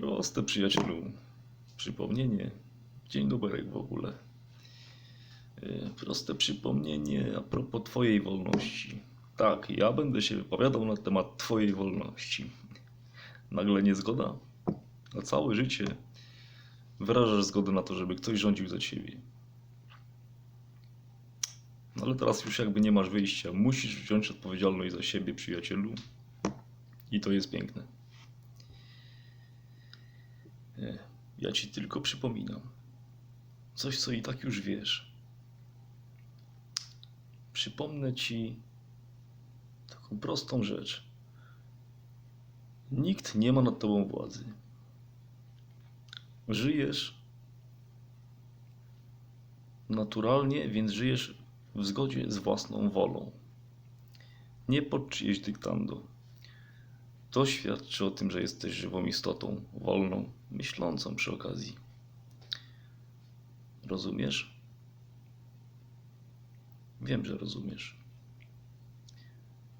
Proste, przyjacielu. Przypomnienie. Dzień dobry w ogóle. E, Proste przypomnienie a propos Twojej wolności. Tak, ja będę się wypowiadał na temat Twojej wolności. Nagle niezgoda? Na całe życie wyrażasz zgodę na to, żeby ktoś rządził za Ciebie. No ale teraz już jakby nie masz wyjścia. Musisz wziąć odpowiedzialność za siebie, przyjacielu. I to jest piękne. Nie, ja ci tylko przypominam. Coś, co i tak już wiesz. Przypomnę ci taką prostą rzecz. Nikt nie ma nad tobą władzy. Żyjesz naturalnie, więc żyjesz w zgodzie z własną wolą. Nie pod czyjeś dyktando. To świadczy o tym, że jesteś żywą istotą, wolną, myślącą przy okazji. Rozumiesz? Wiem, że rozumiesz.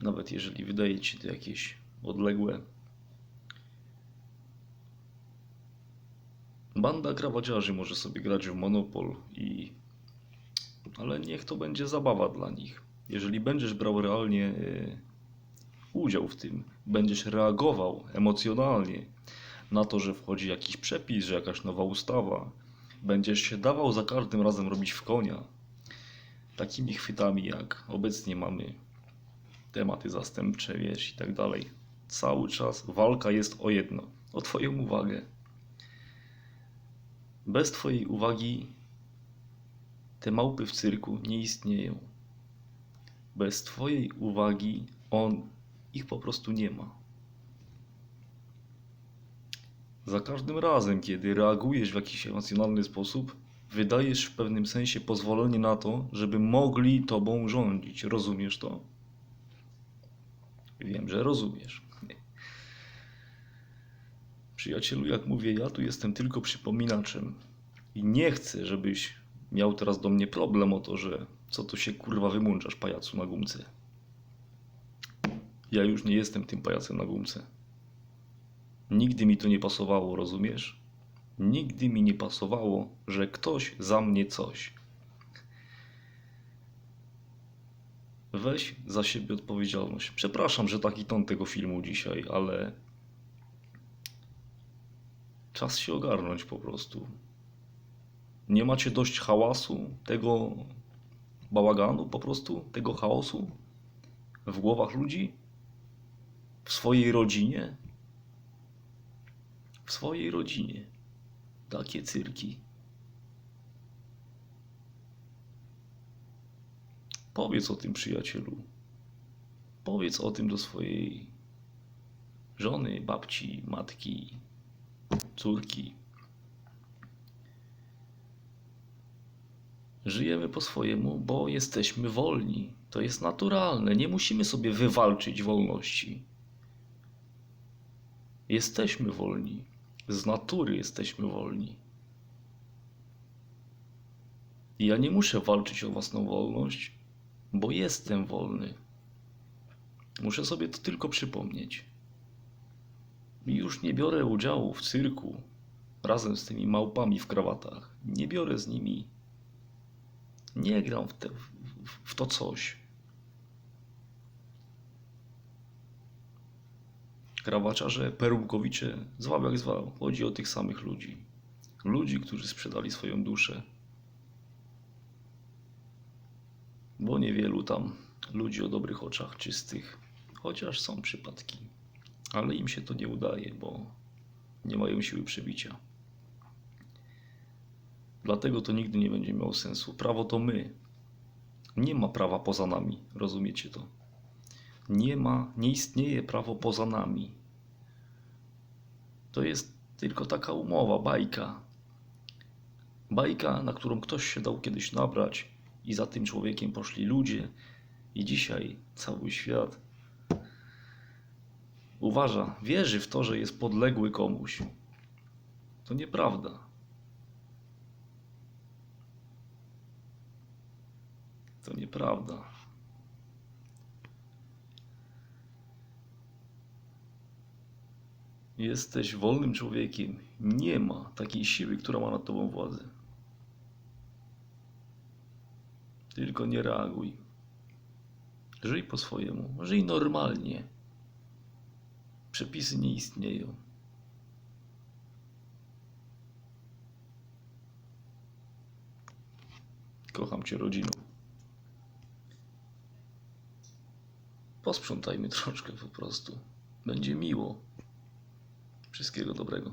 Nawet jeżeli wydaje ci to jakieś odległe. Banda krawaciarzy może sobie grać w Monopol i... Ale niech to będzie zabawa dla nich. Jeżeli będziesz brał realnie e, udział w tym, będziesz reagował emocjonalnie na to, że wchodzi jakiś przepis, że jakaś nowa ustawa, będziesz się dawał za każdym razem robić w konia, takimi chwytami jak obecnie mamy tematy zastępcze, wiesz, i tak dalej. Cały czas walka jest o jedno, o Twoją uwagę. Bez Twojej uwagi te małpy w cyrku nie istnieją. Bez Twojej uwagi on ich po prostu nie ma. Za każdym razem, kiedy reagujesz w jakiś emocjonalny sposób, wydajesz w pewnym sensie pozwolenie na to, żeby mogli tobą rządzić. Rozumiesz to? Wiem, że rozumiesz. Przyjacielu, jak mówię, ja tu jestem tylko przypominaczem i nie chcę, żebyś miał teraz do mnie problem o to, że co tu się kurwa wymączasz, pajacu na gumce. Ja już nie jestem tym pajacem na gumce. Nigdy mi to nie pasowało, rozumiesz? Nigdy mi nie pasowało, że ktoś za mnie coś. Weź za siebie odpowiedzialność. Przepraszam, że taki ton tego filmu dzisiaj, ale czas się ogarnąć po prostu. Nie macie dość hałasu, tego bałaganu po prostu, tego chaosu w głowach ludzi? W swojej rodzinie? W swojej rodzinie. Takie cyrki. Powiedz o tym przyjacielu. Powiedz o tym do swojej żony, babci, matki, córki. Żyjemy po swojemu, bo jesteśmy wolni. To jest naturalne. Nie musimy sobie wywalczyć wolności. Jesteśmy wolni. Z natury jesteśmy wolni. Ja nie muszę walczyć o własną wolność, bo jestem wolny. Muszę sobie to tylko przypomnieć. Już nie biorę udziału w cyrku razem z tymi małpami w krawatach. Nie biorę z nimi. Nie gram w, te, w, w to coś. Krawaczarze, perłkowicze, zwał jak zwał. Chodzi o tych samych ludzi. Ludzi, którzy sprzedali swoją duszę. Bo niewielu tam ludzi o dobrych oczach, czystych, chociaż są przypadki. Ale im się to nie udaje, bo nie mają siły przebicia. Dlatego to nigdy nie będzie miało sensu. Prawo to my. Nie ma prawa poza nami. Rozumiecie to? Nie ma, nie istnieje prawo poza nami. To jest tylko taka umowa, bajka. Bajka, na którą ktoś się dał kiedyś nabrać i za tym człowiekiem poszli ludzie i dzisiaj cały świat uważa, wierzy w to, że jest podległy komuś. To nieprawda. To nieprawda. Jesteś wolnym człowiekiem. Nie ma takiej siły, która ma nad tobą władzę. Tylko nie reaguj. Żyj po swojemu. Żyj normalnie. Przepisy nie istnieją. Kocham cię, rodzino. Posprzątajmy troszkę po prostu. Będzie miło. Wszystkiego dobrego.